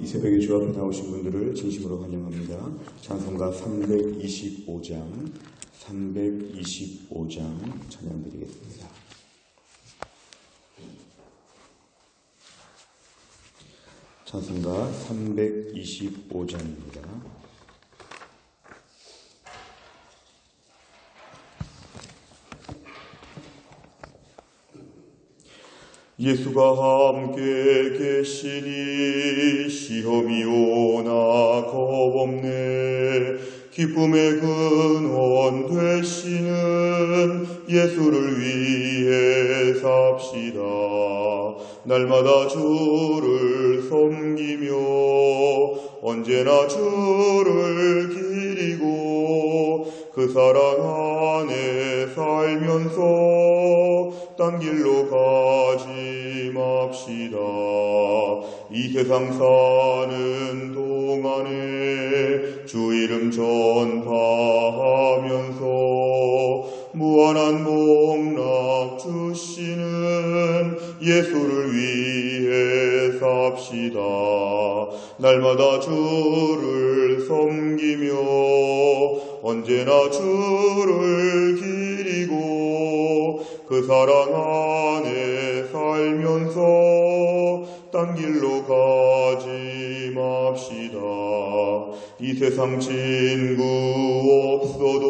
이 새벽에 주 앞에 나오신 분들을 진심으로 환영합니다. 찬송가 325장, 325장 찬양드리겠습니다. 찬송가 325장입니다. 예수가 함께 계시니 시험이 오나 겁없네. 기쁨의 근원 되시는 예수를 위해 삽시다. 날마다 주를 섬기며 언제나 주를 기리고 그 사랑 안에 살면서 딴 길로 가지 맙시다. 이 세상 사는 동안에 주 이름 전파하면서 무한한 복락 주시는 예수를 위해 삽시다. 날마다 주를 섬기며 언제나 주를 그 사랑 안에 살면서 딴 길로 가지 맙시다. 이 세상 친구 없어도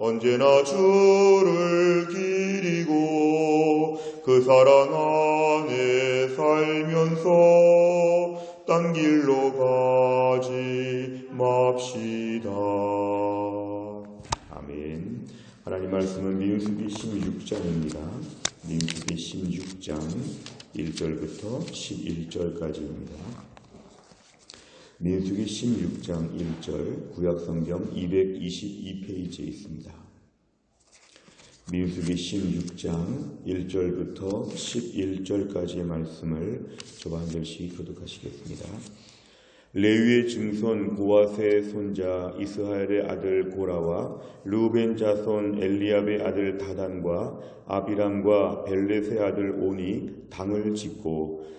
언제나 주를 기리고 그 사랑 안에 살면서 딴 길로 가지 맙시다. 아멘. 하나님 말씀은 민수기 16장입니다. 민수기 16장 1절부터 11절까지입니다. 민수기 16장 1절 구약성경 222페이지에 있습니다. 민수기 16장 1절부터 11절까지의 말씀을 저와 한 절씩 교독하시겠습니다. 레위의 증손 고아세의 손자 이스하엘의 아들 고라와 루벤 자손 엘리압의 아들 다단과 아비람과 벨렛의 아들 온이 당을 짓고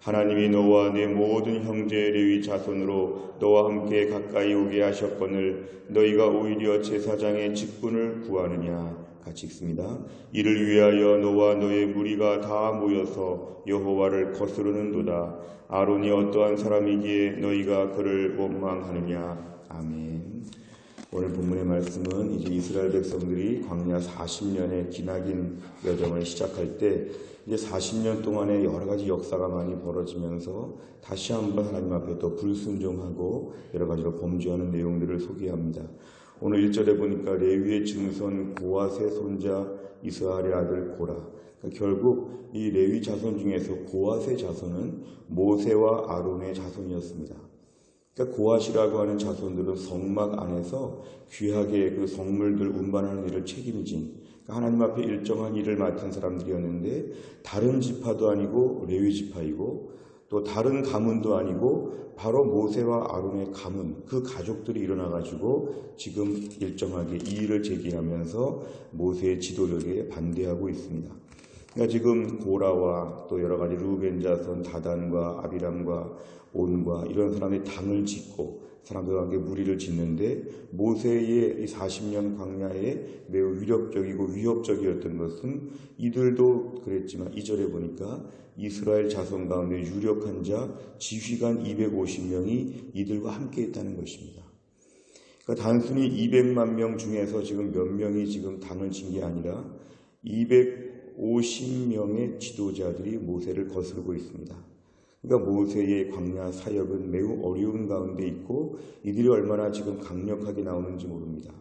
하나님이 너와 내 모든 형제 레위 자손으로 너와 함께 가까이 오게 하셨거늘 너희가 오히려 제사장의 직분을 구하느냐 같이 읽습니다. 이를 위하여 너와 너의 무리가 다 모여서 여호와를 거스르는도다. 아론이 어떠한 사람이기에 너희가 그를 원망하느냐. 아멘. 오늘 본문의 말씀은 이제 이스라엘 백성들이 광야 40년의 기나긴 여정을 시작할 때 이제 40년 동안에 여러 가지 역사가 많이 벌어지면서 다시 한번 하나님 앞에 또 불순종하고 여러 가지로 범죄하는 내용들을 소개합니다. 오늘 1절에 보니까 레위의 증손 고아세 손자 이스라엘의 아들 고라. 그러니까 결국 이 레위 자손 중에서 고아세 자손은 모세와 아론의 자손이었습니다. 그러니까 고아시라고 하는 자손들은 성막 안에서 귀하게 그 성물들 운반하는 일을 책임진 그러니까 하나님 앞에 일정한 일을 맡은 사람들이었는데 다른 지파도 아니고 레위 지파이고 또 다른 가문도 아니고 바로 모세와 아론의 가문 그 가족들이 일어나 가지고 지금 일정하게 이 일을 제기하면서 모세의 지도력에 반대하고 있습니다. 그러니까 지금 고라와 또 여러 가지 루벤 자손 다단과 아비람과 온과 이런 사람이 당을 짓고 사람들과 함께 무리를 짓는데 모세의 이 40년 광야에 매우 위력적이고 위협적이었던 것은 이들도 그랬지만 이절에 보니까 이스라엘 자손 가운데 유력한 자 지휘관 250명이 이들과 함께 있다는 것입니다. 그러니까 단순히 200만 명 중에서 지금 몇 명이 지금 당을 진게 아니라 250명의 지도자들이 모세를 거스르고 있습니다. 그러니까 모세의 광야 사역은 매우 어려운 가운데 있고 이들이 얼마나 지금 강력하게 나오는지 모릅니다.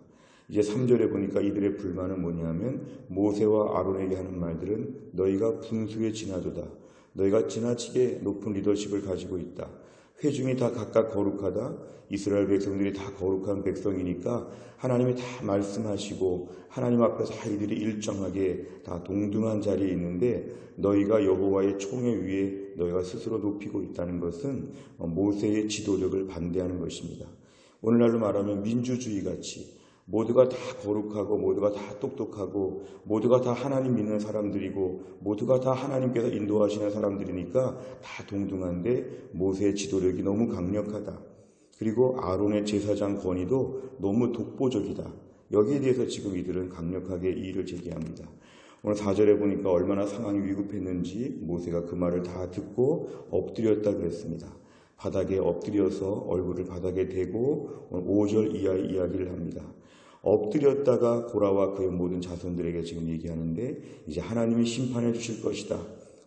이제 3절에 보니까 이들의 불만은 뭐냐면 모세와 아론에게 하는 말들은 너희가 분수에 지나도다. 너희가 지나치게 높은 리더십을 가지고 있다. 회중이 다 각각 거룩하다. 이스라엘 백성들이 다 거룩한 백성이니까 하나님이 다 말씀하시고 하나님 앞에서 다 이들이 일정하게 다 동등한 자리에 있는데 너희가 여호와의 총회 위에 너희가 스스로 높이고 있다는 것은 모세의 지도력을 반대하는 것입니다. 오늘날로 말하면 민주주의 같이 모두가 다 거룩하고 모두가 다 똑똑하고 모두가 다 하나님 믿는 사람들이고 모두가 다 하나님께서 인도하시는 사람들이니까 다 동등한데 모세의 지도력이 너무 강력하다. 그리고 아론의 제사장 권위도 너무 독보적이다. 여기에 대해서 지금 이들은 강력하게 이의를 제기합니다. 오늘 4절에 보니까 얼마나 상황이 위급했는지 모세가 그 말을 다 듣고 엎드렸다 그랬습니다. 바닥에 엎드려서 얼굴을 바닥에 대고 5절 이하의 이야기를 합니다. 엎드렸다가 고라와 그의 모든 자손들에게 지금 얘기하는데 이제 하나님이 심판해 주실 것이다.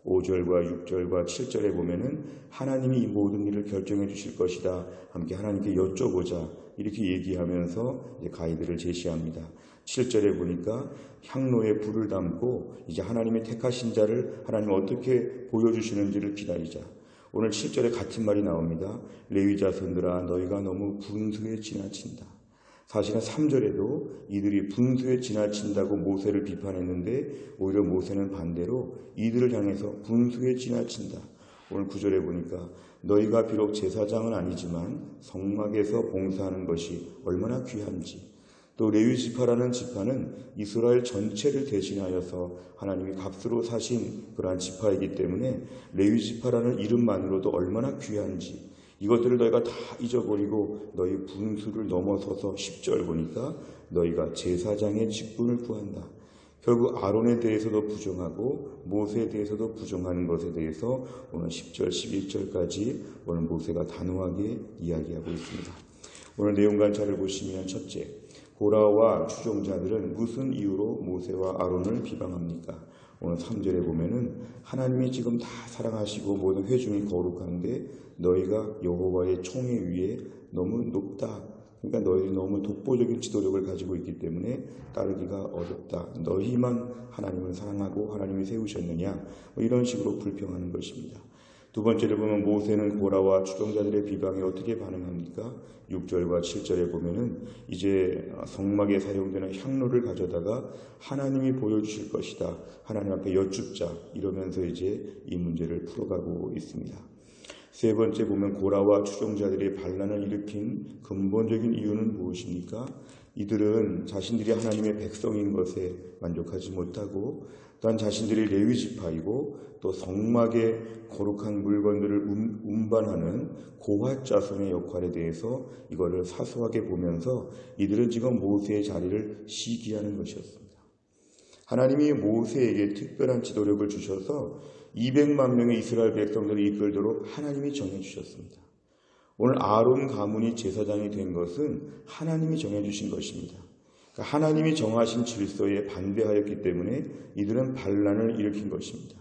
5절과 6절과 7절에 보면은 하나님이 이 모든 일을 결정해 주실 것이다. 함께 하나님께 여쭤보자. 이렇게 얘기하면서 가이드를 제시합니다. 7절에 보니까 향로에 불을 담고 이제 하나님의 택하신 자를 하나님 어떻게 보여주시는지를 기다리자. 오늘 7절에 같은 말이 나옵니다. 레위 자손들아 너희가 너무 분수에 지나친다. 사실은 3절에도 이들이 분수에 지나친다고 모세를 비판했는데 오히려 모세는 반대로 이들을 향해서 분수에 지나친다. 오늘 9절에 보니까 너희가 비록 제사장은 아니지만 성막에서 봉사하는 것이 얼마나 귀한지 또 레위 지파라는 지파는 이스라엘 전체를 대신하여서 하나님이 값으로 사신 그러한 지파이기 때문에 레위 지파라는 이름만으로도 얼마나 귀한지 이것들을 너희가 다 잊어버리고 너희 분수를 넘어서서 10절 보니까 너희가 제사장의 직분을 구한다. 결국 아론에 대해서도 부정하고 모세에 대해서도 부정하는 것에 대해서 오늘 10절, 11절까지 오늘 모세가 단호하게 이야기하고 있습니다. 오늘 내용 관찰을 보시면 첫째, 고라와 추종자들은 무슨 이유로 모세와 아론을 비방합니까? 오늘 3절에 보면은 하나님이 지금 다 사랑하시고 모든 회중이 거룩한데 너희가 여호와의 총회 위에 너무 높다. 그러니까 너희들이 너무 독보적인 지도력을 가지고 있기 때문에 따르기가 어렵다. 너희만 하나님을 사랑하고 하나님이 세우셨느냐? 뭐 이런 식으로 불평하는 것입니다. 두 번째로 보면 모세는 고라와 추종자들의 비방에 어떻게 반응합니까? 6절과 7절에 보면은 이제 성막에 사용되는 향로를 가져다가 하나님이 보여주실 것이다. 하나님 앞에 여쭙자. 이러면서 이제 이 문제를 풀어가고 있습니다. 세 번째 보면 고라와 추종자들이 반란을 일으킨 근본적인 이유는 무엇입니까? 이들은 자신들이 하나님의 백성인 것에 만족하지 못하고 또한 자신들이 레위 지파이고 또 성막의 거룩한 물건들을 운반하는 고핫 자손의 역할에 대해서 이거를 사소하게 보면서 이들은 지금 모세의 자리를 시기하는 것이었습니다. 하나님이 모세에게 특별한 지도력을 주셔서 200만 명의 이스라엘 백성들을 이끌도록 하나님이 정해주셨습니다. 오늘 아론 가문이 제사장이 된 것은 하나님이 정해주신 것입니다. 그러니까 하나님이 정하신 질서에 반대하였기 때문에 이들은 반란을 일으킨 것입니다.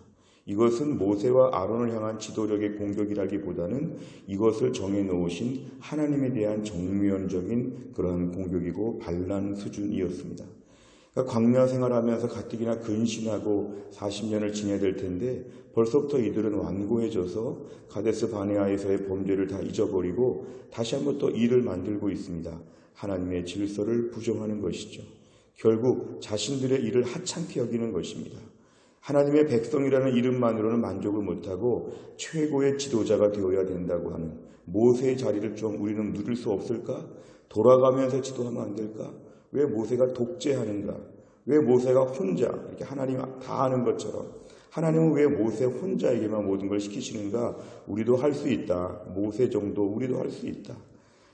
이것은 모세와 아론을 향한 지도력의 공격이라기보다는 이것을 정해놓으신 하나님에 대한 정면적인 그러한 공격이고 반란 수준이었습니다. 그러니까 광야 생활하면서 가뜩이나 근신하고 40년을 지내야 될 텐데 벌써부터 이들은 완고해져서 가데스 바네아에서의 범죄를 다 잊어버리고 다시 한번 또 일을 만들고 있습니다. 하나님의 질서를 부정하는 것이죠. 결국 자신들의 일을 하찮게 여기는 것입니다. 하나님의 백성이라는 이름만으로는 만족을 못하고 최고의 지도자가 되어야 된다고 하는 모세의 자리를 좀 우리는 누릴 수 없을까? 돌아가면서 지도하면 안 될까? 왜 모세가 독재하는가? 왜 모세가 혼자 이렇게 하나님 다 아는 것처럼 하나님은 왜 모세 혼자에게만 모든 걸 시키시는가? 우리도 할 수 있다. 모세 정도 우리도 할 수 있다.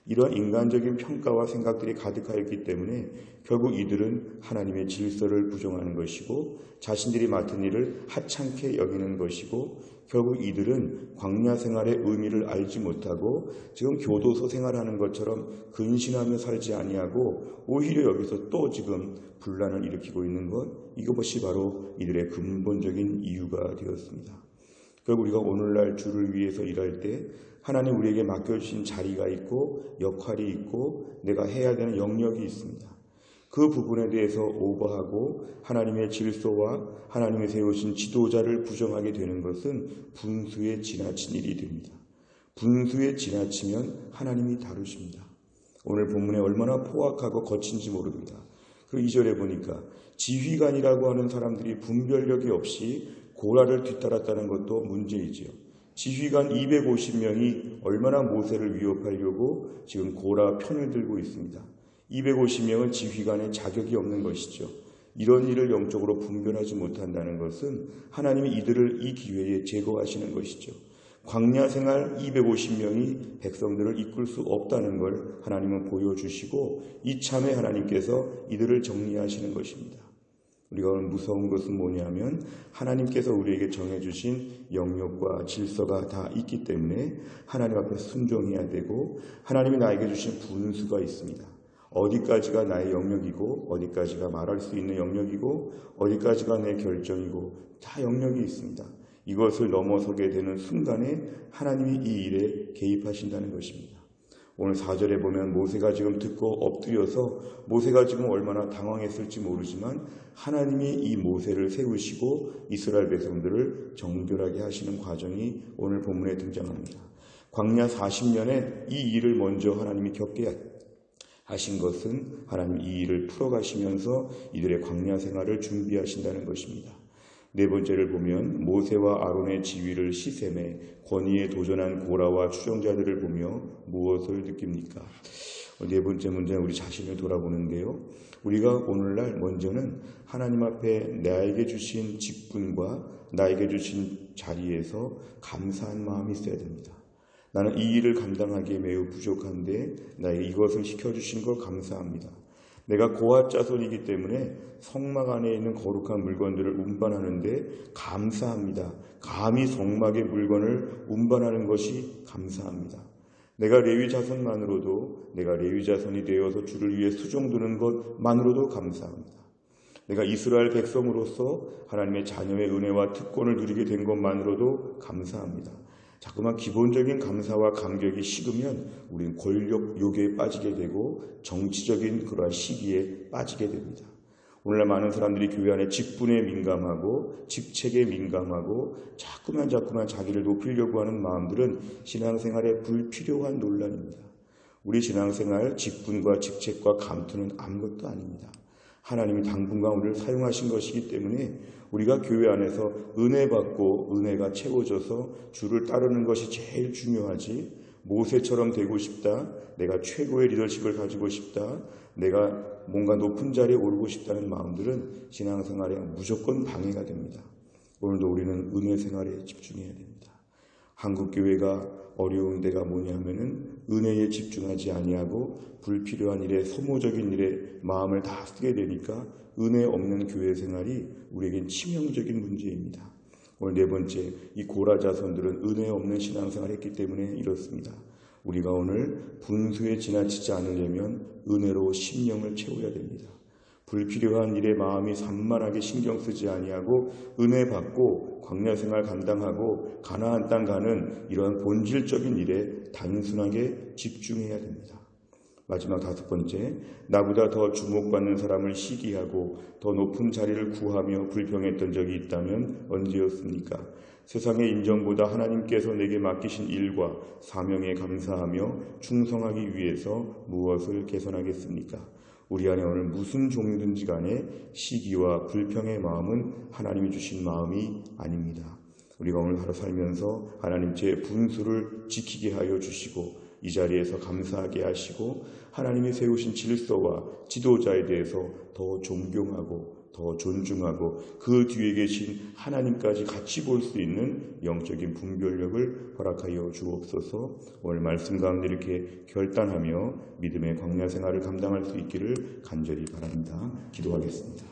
이런 인간적인 평가와 생각들이 가득하였기 때문에 결국 이들은 하나님의 질서를 부정하는 것이고 자신들이 맡은 일을 하찮게 여기는 것이고 결국 이들은 광야 생활의 의미를 알지 못하고 지금 교도소 생활하는 것처럼 근신하며 살지 아니하고 오히려 여기서 또 지금 분란을 일으키고 있는 것 이것이 바로 이들의 근본적인 이유가 되었습니다. 결국 우리가 오늘날 주를 위해서 일할 때 하나님 우리에게 맡겨주신 자리가 있고 역할이 있고 내가 해야 되는 영역이 있습니다. 그 부분에 대해서 오버하고 하나님의 질서와 하나님의 세우신 지도자를 부정하게 되는 것은 분수에 지나친 일이 됩니다. 분수에 지나치면 하나님이 다루십니다. 오늘 본문에 얼마나 포악하고 거친지 모릅니다. 그 2절에 보니까 지휘관이라고 하는 사람들이 분별력이 없이 고라를 뒤따랐다는 것도 문제이지요. 지휘관 250명이 얼마나 모세를 위협하려고 지금 고라 편을 들고 있습니다. 250명은 지휘관의 자격이 없는 것이죠. 이런 일을 영적으로 분별하지 못한다는 것은 하나님이 이들을 이 기회에 제거하시는 것이죠. 광야 생활 250명이 백성들을 이끌 수 없다는 걸 하나님은 보여주시고 이참에 하나님께서 이들을 정리하시는 것입니다. 우리가 오늘 무서운 것은 뭐냐면 하나님께서 우리에게 정해주신 영역과 질서가 다 있기 때문에 하나님 앞에 순종해야 되고 하나님이 나에게 주신 분수가 있습니다. 어디까지가 나의 영역이고 어디까지가 말할 수 있는 영역이고 어디까지가 내 결정이고 다 영역이 있습니다. 이것을 넘어서게 되는 순간에 하나님이 이 일에 개입하신다는 것입니다. 오늘 4절에 보면 모세가 지금 듣고 엎드려서 모세가 지금 얼마나 당황했을지 모르지만 하나님이 이 모세를 세우시고 이스라엘 백성들을 정결하게 하시는 과정이 오늘 본문에 등장합니다. 광야 40년에 이 일을 먼저 하나님이 겪게 하신 것은 하나님 이 일을 풀어가시면서 이들의 광야 생활을 준비하신다는 것입니다. 네 번째를 보면 모세와 아론의 지위를 시샘에 권위에 도전한 고라와 추종자들을 보며 무엇을 느낍니까? 네 번째 문제는 우리 자신을 돌아보는데요. 우리가 오늘날 먼저는 하나님 앞에 나에게 주신 직분과 나에게 주신 자리에서 감사한 마음이 있어야 됩니다. 나는 이 일을 감당하기에 매우 부족한데 나에게 이것을 시켜주신 걸 감사합니다. 내가 고아 자손이기 때문에 성막 안에 있는 거룩한 물건들을 운반하는데 감사합니다. 감히 성막의 물건을 운반하는 것이 감사합니다. 내가 레위 자손만으로도 내가 레위 자손이 되어서 주를 위해 수종두는 것만으로도 감사합니다. 내가 이스라엘 백성으로서 하나님의 자녀의 은혜와 특권을 누리게 된 것만으로도 감사합니다. 자꾸만 기본적인 감사와 감격이 식으면 우리는 권력 요괴에 빠지게 되고 정치적인 그러한 시기에 빠지게 됩니다. 오늘날 많은 사람들이 교회 안에 직분에 민감하고 직책에 민감하고 자꾸만 자꾸만 자기를 높이려고 하는 마음들은 신앙생활에 불필요한 논란입니다. 우리 신앙생활 직분과 직책과 감투는 아무것도 아닙니다. 하나님이 당분간 우리를 사용하신 것이기 때문에 우리가 교회 안에서 은혜 받고 은혜가 채워져서 주를 따르는 것이 제일 중요하지. 모세처럼 되고 싶다. 내가 최고의 리더십을 가지고 싶다. 내가 뭔가 높은 자리에 오르고 싶다는 마음들은 신앙생활에 무조건 방해가 됩니다. 오늘도 우리는 은혜 생활에 집중해야 됩니다. 한국 교회가 어려운 데가 뭐냐 하면은 은혜에 집중하지 아니하고 불필요한 일에 소모적인 일에 마음을 다 쓰게 되니까 은혜 없는 교회 생활이 우리에겐 치명적인 문제입니다. 오늘 네 번째 이 고라 자손들은 은혜 없는 신앙생활을 했기 때문에 이렇습니다. 우리가 오늘 분수에 지나치지 않으려면 은혜로 심령을 채워야 됩니다. 불필요한 일에 마음이 산만하게 신경 쓰지 아니하고 은혜 받고 광야 생활 감당하고 가나안 땅 가는 이러한 본질적인 일에 단순하게 집중해야 됩니다. 마지막 다섯 번째, 나보다 더 주목받는 사람을 시기하고 더 높은 자리를 구하며 불평했던 적이 있다면 언제였습니까? 세상의 인정보다 하나님께서 내게 맡기신 일과 사명에 감사하며 충성하기 위해서 무엇을 개선하겠습니까? 우리 안에 오늘 무슨 종류든지 간에 시기와 불평의 마음은 하나님이 주신 마음이 아닙니다. 우리가 오늘 하루 살면서 하나님 제 분수를 지키게 하여 주시고 이 자리에서 감사하게 하시고 하나님이 세우신 질서와 지도자에 대해서 더 존경하고 더 존중하고 그 뒤에 계신 하나님까지 같이 볼 수 있는 영적인 분별력을 허락하여 주옵소서 오늘 말씀 가운데 이렇게 결단하며 믿음의 광야 생활을 감당할 수 있기를 간절히 바랍니다. 기도하겠습니다.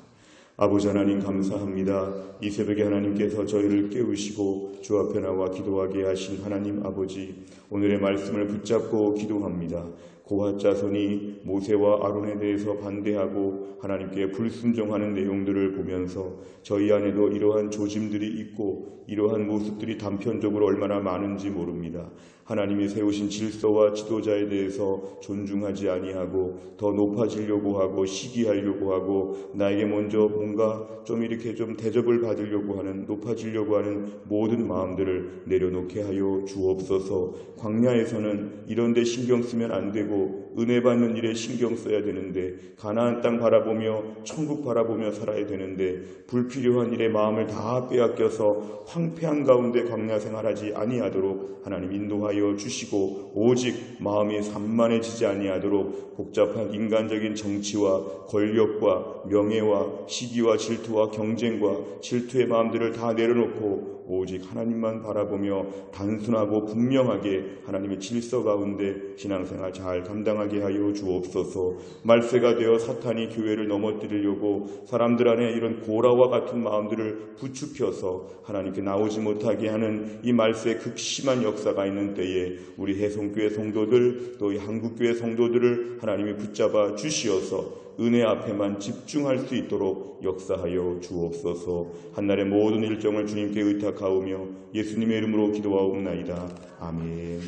아버지 하나님 감사합니다. 이 새벽에 하나님께서 저희를 깨우시고 주 앞에 나와 기도하게 하신 하나님 아버지 오늘의 말씀을 붙잡고 기도합니다. 고핫 자손이 모세와 아론에 대해서 반대하고 하나님께 불순종하는 내용들을 보면서 저희 안에도 이러한 조짐들이 있고 이러한 모습들이 단편적으로 얼마나 많은지 모릅니다. 하나님이 세우신 질서와 지도자에 대해서 존중하지 아니하고 더 높아지려고 하고 시기하려고 하고 나에게 먼저 뭔가 좀 이렇게 좀 대접을 받으려고 하는 높아지려고 하는 모든 마음들을 내려놓게 하여 주옵소서. 광야에서는 이런 데 신경 쓰면 안 되고 pelo 은혜 받는 일에 신경 써야 되는데 가나안 땅 바라보며 천국 바라보며 살아야 되는데 불필요한 일에 마음을 다 빼앗겨서 황폐한 가운데 광야 생활하지 아니하도록 하나님 인도하여 하여 주시고 오직 마음이 산만해지지 아니하도록 복잡한 인간적인 정치와 권력과 명예와 시기와 질투와 경쟁과 질투의 마음들을 다 내려놓고 오직 하나님만 바라보며 단순하고 분명하게 하나님의 질서 가운데 신앙생활 잘 감당하 게 하여 주옵소서. 말세가 되어 사탄이 교회를 넘어뜨리려고 사람들 안에 이런 고라와 같은 마음들을 부추켜서 하나님께 나오지 못하게 하는 이 말세의 극심한 역사가 있는 때에 우리 해송교회 성도들 또 이 한국교회 성도들을 하나님이 붙잡아 주시어서 은혜 앞에만 집중할 수 있도록 역사하여 주옵소서. 한날의 모든 일정을 주님께 의탁하오며 예수님의 이름으로 기도하옵나이다. 아멘.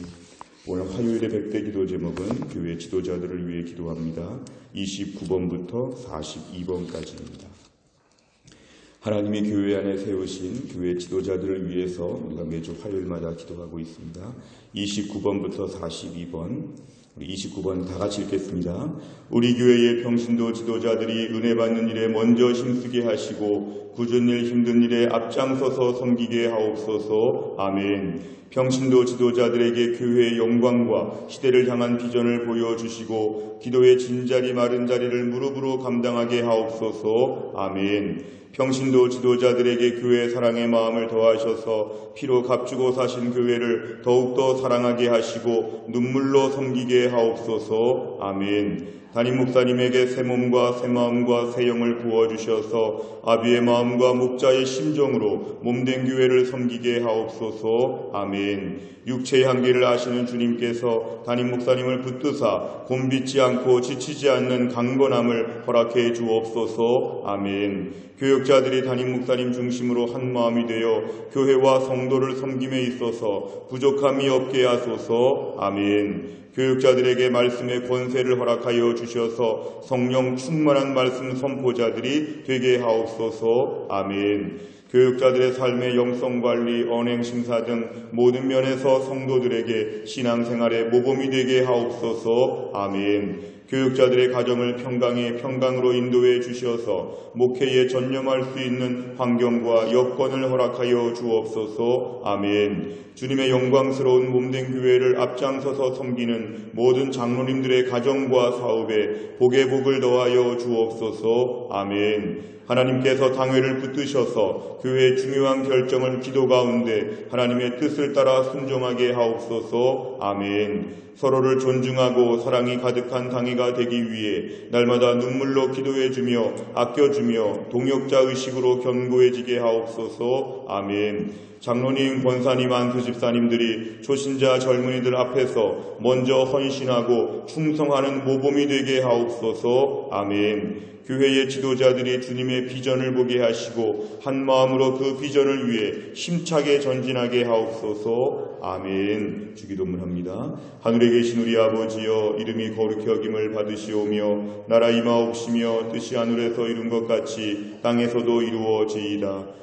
오늘 화요일의 백대 기도 제목은 교회 지도자들을 위해 기도합니다. 29번부터 42번까지입니다. 하나님이 교회 안에 세우신 교회 지도자들을 위해서 우리가 매주 화요일마다 기도하고 있습니다. 29번부터 42번 우리 29번 다 같이 읽겠습니다. 우리 교회의 평신도 지도자들이 은혜 받는 일에 먼저 힘쓰게 하시고 굳은 일 힘든 일에 앞장서서 섬기게 하옵소서. 아멘. 평신도 지도자들에게 교회의 영광과 시대를 향한 비전을 보여주시고 기도의 진자리 마른 자리를 무릎으로 감당하게 하옵소서. 아멘. 평신도 지도자들에게 교회 사랑의 마음을 더하셔서 피로 값주고 사신 교회를 더욱더 사랑하게 하시고 눈물로 섬기게 하옵소서. 아멘. 담임 목사님에게 새 몸과 새 마음과 새 영을 부어주셔서 아비의 마음과 목자의 심정으로 몸된 교회를 섬기게 하옵소서. 아멘. 육체의 한계를 아시는 주님께서 담임 목사님을 붙드사 곤비지 않고 지치지 않는 강건함을 허락해 주옵소서. 아멘. 교역자들이 담임 목사님 중심으로 한 마음이 되어 교회와 성도를 섬김에 있어서 부족함이 없게 하소서. 아멘. 교육자들에게 말씀의 권세를 허락하여 주셔서 성령 충만한 말씀 선포자들이 되게 하옵소서. 아멘. 교육자들의 삶의 영성 관리, 언행 심사 등 모든 면에서 성도들에게 신앙생활의 모범이 되게 하옵소서. 아멘. 교육자들의 가정을 평강의 평강으로 인도해 주시어서 목회에 전념할 수 있는 환경과 여건을 허락하여 주옵소서. 아멘. 주님의 영광스러운 몸된 교회를 앞장서서 섬기는 모든 장로님들의 가정과 사업에 복의 복을 더하여 주옵소서. 아멘. 하나님께서 당회를 붙드셔서 교회의 중요한 결정을 기도 가운데 하나님의 뜻을 따라 순종하게 하옵소서. 아멘. 서로를 존중하고 사랑이 가득한 당회가 되기 위해 날마다 눈물로 기도해 주며 아껴 주며 동역자 의식으로 견고해지게 하옵소서. 아멘. 장로님, 권사님, 안수 집사님들이 초신자 젊은이들 앞에서 먼저 헌신하고 충성하는 모범이 되게 하옵소서. 아멘. 교회의 지도자들이 주님의 비전을 보게 하시고 한 마음으로 그 비전을 위해 힘차게 전진하게 하옵소서. 아멘. 주기도문합니다. 하늘에 계신 우리 아버지여 이름이 거룩히 여김을 받으시오며 나라 임하옵시며 뜻이 하늘에서 이룬 것 같이 땅에서도 이루어지이다.